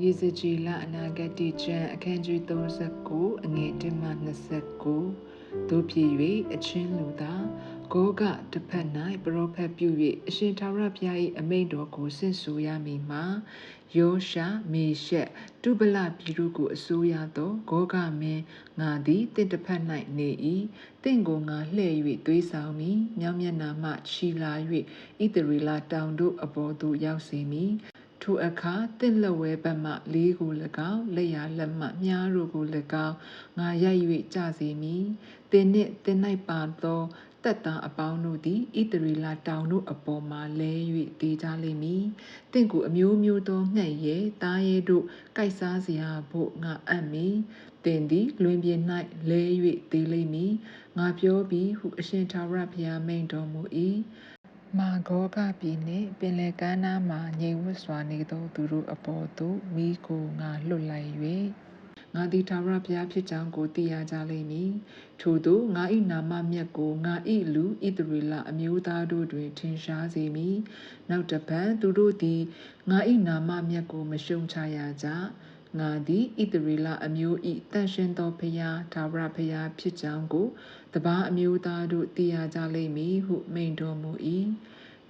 ရေစကြည်လအနာဂတ်တိကျမ်းအခန်းကြီး39အငယ်1မှ29တို့ဖြစ်၍အချင်းလူသာဂောကတစ်ဖက်၌ပရောဖက်ပြု၍အရှင်သာရဘုရား၏အမိန့်တော်ကိုဆင့်ဆိုရမည်မှာယောရှာမေရှက်တုပလပြည်တို့ကိုအစိုးရသောဂောကမင်းငါသည်တင့်တစ်ဖက်၌နေ၏တင့်ကိုငါလှည့်၍သွေးဆောင်မည်မြောင်မျက်နာမှချီလာ၍ဣတရီလာတောင်တို့အပေါ်သို့ရောက်စေမည် ထိုအခါတင့်လက်ဝဲဘက်မှလေးကို၎င်းလက်ရလက်မှမြားတို့ကို၎င်းငါရိုက်၍ကြစေမည်တင်းနှင့်တင်း၌ပါသောတက်တာအပေါင်းတို့သည်ဣတရီလာတောင်တို့အပေါ်မှလဲ၍တည်ကြလိမ့်မည်တင့်ကိုအမျိုးမျိုးသောငှက်ရဲတားရဲတို့ကိုက်စားစရာဖို့ငါအပ်မည်တင်သည်လွင်ပြင်၌လဲ၍တည်လိမ့်မည်ငါပြောပြီးဟုအရှင်သာရဘုရားမိန်တော်မူ၏ မာဂောကပြည်နှင့် ပင်လယ်ကမ်းနားမှ ငြိမ်ဝတ်စွာနေသောသူတို့အပေါ်သို့မိကိုငါလွတ်လိုက်၍ငါသည်ထာဝရဘုရားဖြစ်ကြောင်းကိုသိရကြလိမ့်မည်ထို့သောငါ၏နာမမြတ်ကိုငါ၏လူဣသရေလအမျိုးသားတို့တွင် ထင်ရှားစေမည်နောက်တပံသူတို့သည်ငါ၏နာမမြတ်ကိုမရှုံချရကြ ငါသည်ဣသရေလအမျိုး၏တန်ရှင်သောဖျားထာဝရဘုရားဖြစ်ကြောင်းကိုတပားအမျိုးသားတို့သိရကြလိမ့်မည်ဟုမိန့်တော်မူ၏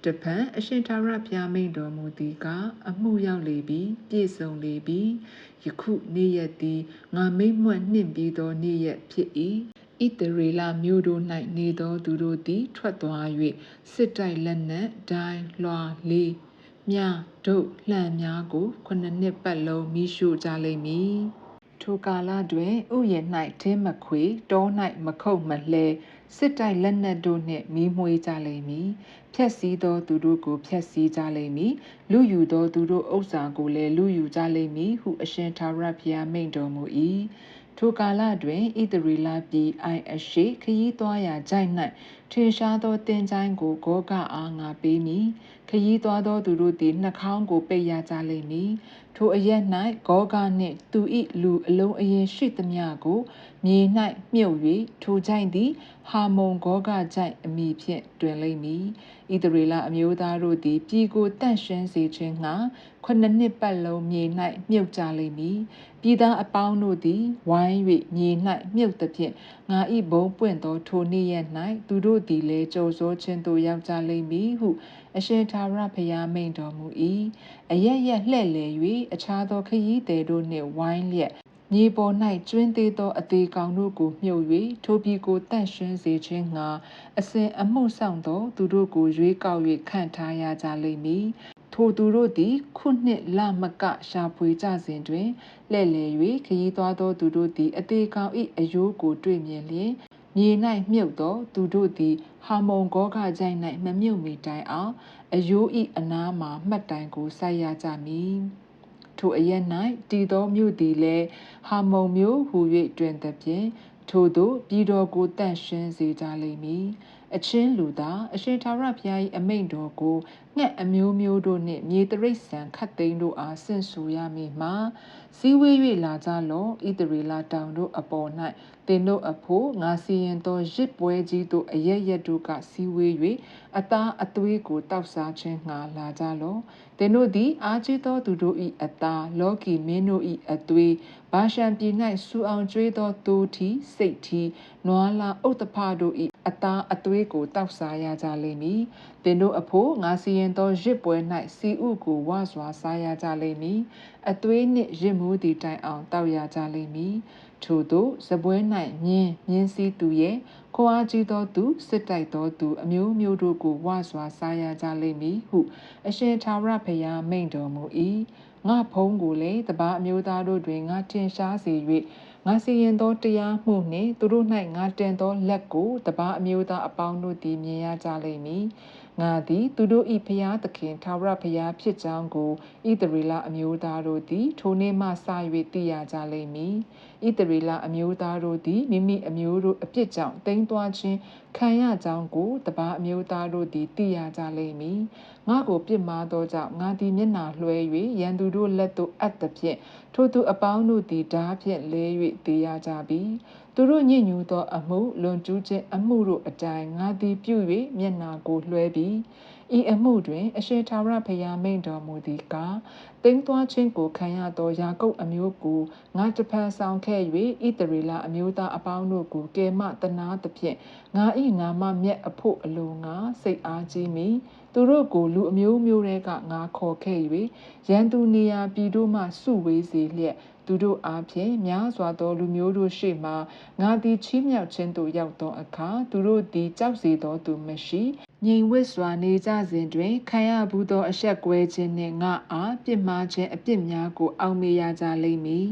တပံအရှင်ထာဝရဘုရားမိန့်တော်မူသည်ကအမှုရောက်လေပြီပြည့်စုံလေပြီယခုနေ့ရက်သည်ငါမိမ့်မွတ်နှင့်ပြီးသောနေ့ရက်ဖြစ်၏ဣတရေလမြို့တို့၌နေသောသူတို့သည်ထွက်သွား၍စစ်တိုက်လက်နက်ဒိုင်းလွှာလေး မြဒုတ်လှံများကိုခုနှစ်နှစ်ပတ်လုံးမိရှို့ကြလိမ့်မည်ထိုကာလတွင်ဥယျာဉ်၌ထင်းမခွေတော၌မခုတ်မလှဲစစ်တိုက်လက်နက်တို့နှင့်မီးမွှေးကြလိမ့်မည်ဖြက်စီးသောသူတို့ကိုဖြက်စီးကြလိမ့်မည်လူယူသောသူတို့ဥစ္စာကိုလည်းလူယူကြလိမ့်မည်ဟုအရှင်သာရဘုရားမိန့်တော်မူ၏ထိုကာလတွင်ဣသရေလပြည်အိုင်အရှိခရီးသွားရာကြိုက်၌ ထင်ရှားသောတင်ချိုင်းကိုဂောကအားငါပေးမည်ခရီးသွားသောသူတို့သည်နှာခေါင်းကိုပိတ်ရကြလိမ့်မည်ထိုအရက်၌ဂောဂနှင့်သူ၏လူအလုံးအရင်ရှိသမျှကိုမြေ၌မြုပ်၍ထိုကြိုင်သည်ဟာမုန်ဂောဂကြိုင်အမိဖြင့်တွင်လိမ့်မည်ဣသရေလအမျိုးသားတို့သည်ပြည်ကိုတန့်ရှင်းစေခြင်းငှာခုနှစ်နှစ်ပတ်လုံးမြေ၌မြုပ်ကြလိမ့်မည်ပြည်သားအပေါင်းတို့သည်ဝိုင်း၍မြေ၌မြုပ်သဖြင့်ငါ၏ဘုံပွင့်သောထိုနေ့ရက်၌သူတို့သည်လည်းကြိုစိုးခြင်းသို့ရောက်ကြလိမ့်မည်ဟု အရှင်သာရဘုရားမိန့်တော်မူ၏အရရက်လှဲ့လေ၍အခြားသောခရီးသည်တို့နှင့်ဝိုင်းလျက်မြေပေါ်၌ကျွင်းသေးသောအသေးကောင်တို့ကိုမြုပ်၍ထိုပြည်ကိုတန့်ရှင်းစေခြင်းငှာအစဉ်အမှုဆောင်သောသူတို့ကိုရွေးကောက်၍ခန့်ထားရကြလိမ့်မည်ထိုသူတို့သည်ခုနှစ်လမကရှာဖွေကြစဉ်တွင်လှဲ့လေ၍ခရီးသွားသောသူတို့သည်အသေးကောင်၏အယိုးကိုတွေ့မြင်လျင် မြေ၌မြုပ်သောသူတို့သည်ဟာမုန်ဂောဂကြိုင်၌မမြုပ်မီတိုင်အောင်အယိုး၏အနားမှာမှတ်တိုင်ကိုစိုက်ရကြမည်ထိုအရက်၌တည်သောမြို့သည်လည်းဟာမုံမြို့ဟူ၍တွင်သဖြင့်ထို့သောပြည်တော်ကိုတန့်ရှင်းစေကြလိမ့်မည် အချင်းလူသားအရှင်သာရဘုရား၏အမိန့်တော်ကိုငှက်အမျိုးမျိုးတို့နှင့်မြေတရိษံခတ်သိမ်းတို့အားဆင့်ဆိုရမည်မှာစည်းဝေး၍လာကြလောဣတရီလာတောင်တို့အပေါ်၌သင်တို့အဖို့ငါစီရင်သောရစ်ပွဲကြီးတို့အရရက်တို့ကစည်းဝေး၍အသားအသွေးကိုတောက်စားခြင်းငှာလာကြလောသ င်တို့သည်အာကြီးသောသူတို့၏အသားလောကီမင်းတို့၏အသွေးဘာရှံပြည်၌စူအောင်ကျွေးသောတိုးထီစိတ်ထီနွားလာဥတ္တဖတို့၏အသားအသွေးကိုတောက်စားရကြလိမ့်မည် သင်တို့အဖို့ငါစီရင်သောရစ်ပွဲ၌စီဥကိုဝါစွာစားရကြလိမ့်မည်အသွေးနှင့်ရစ်မှုသည်တိုင်အောင်တောက်ရကြလိမ့်မည်ထို့သောစပွဲ၌မြင်းမြင်းစည်းသူရဲ့ခွာကြီးသောသူစစ်တိုက်သောသူအမျိုးမျိုးတို့ကိုဝါစွာစားရကြလိမ့်မည်ဟု အရှင်သာရဘုရားမိန့်တော်မူ၏ငါဖုံးကိုလည်းတပါအမျိုးသားတို့တွင်ငါထင်ရှားစေ၍ငါစီရင်သောတရားမှုနှင့်သူတို့၌ငါတင်သောလက်ကိုတပါအမျိုးသားအပေါင်းတို့သည်မြင်ရကြလိမ့်မည်ငါသည် သူတို့၏ဖျားသခင်ထာဝရဘုရားဖြစ်ကြောင်းကိုဣသရေလအမျိုးသားတို့သည် ထိုနေ့မှစ၍သိရကြလိမ့်မည်ဣသရေလအမျိုးသားတို့သည်မိမိအမျိုးတို့အပြစ်ကြောင့်တိမ်သွားခြင်းခံရကြောင်းကိုတပါအမျိုးသားတို့သည်သိရကြလိမ့်မည်ငါကိုပြစ်မှားသောကြောင့်ငါသည်မျက်နာလွှဲ၍ရန်သူတို့လက်သို့အပ်သဖြင့်ထိုသူအပေါင်းတို့သည်ဓာဖြင့်လဲ၍သေရကြပြီ သူတို့ညစ်ညူးသောအမှုလွန်ကျူးခြင်းအမှုတို့အတိုင်းငါသည်ပြု၍မျက်နာကိုလွှဲပြီးဣ ဤအမှုတွင်အရှင်ထာဝရဘုရားမိန့်တော်မူသည်ကားတိမ်သွားခြင်းကိုခံရသောယာကုပ်အမျိုးကိုငါတဖန်ဆောင်ခဲ့၍ဣတရီလာအမျိုးသားအပေါင်းတို့ကိုကဲမတနာသဖြင့်ငါဤနာမမြတ်အဖို့အလိုငါစိတ်အားကြီးမိသူတို့ကိုလူအမျိုးမျိုးတွေကငါခေါ်ခဲ့၍ရန်သူနေရာပြည်တို့မှစုဝေးစေလျက်သူတို့အားဖြင့်များစွာသောလူမျိုးတို့ရှေ့မှငါသည်ချီးမြှောက်ခြင်းသို့ရောက်သောအခါသူတို့သည်ကြောက်စေသောသူမရှိ ငြိမ်ဝတ်စွာနေကြစဉ်တွင် ခံရဘူးသောအဆက်ကွဲခြင်းနှင့်ငါအားပြစ်မှားခြင်းအပြစ်များကို အောက်မေ့ရကြလိမ့်မည်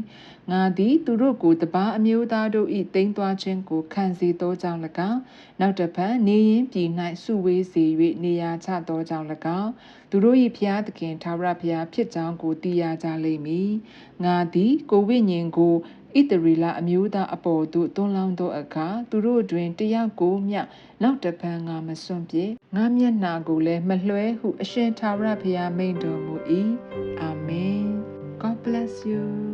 ငါသည်သူတို့ကိုတပားအမျိုးသားတို့၏တိမ်သွားခြင်းကိုခံစေသောကြောင့်၎င်းနောက်တစ်ဖန်နေရင်ပြည်၌စုဝေးစေ၍နေရာချသောကြောင့်၎င်းသူတို့၏ဖျားသခင်ထာဝရဘုရားဖြစ်ကြောင်းကိုသိရကြလိမ့်မည်ငါသည်ကိုဝိညာဉ်ကို ဣတရီလာအမျိုးသားအပေါ်သို့တွန်းလောင်းသောအခါသူတို့တွင်တယောက်ကိုမျှနောက်တပံငါမစွန့်ပြေငါမျက်နာကိုလည်းမလွှဲဟုအရှင်ထာဝရဘုရားမိန့်တော်မူ၏အာမင် God bless you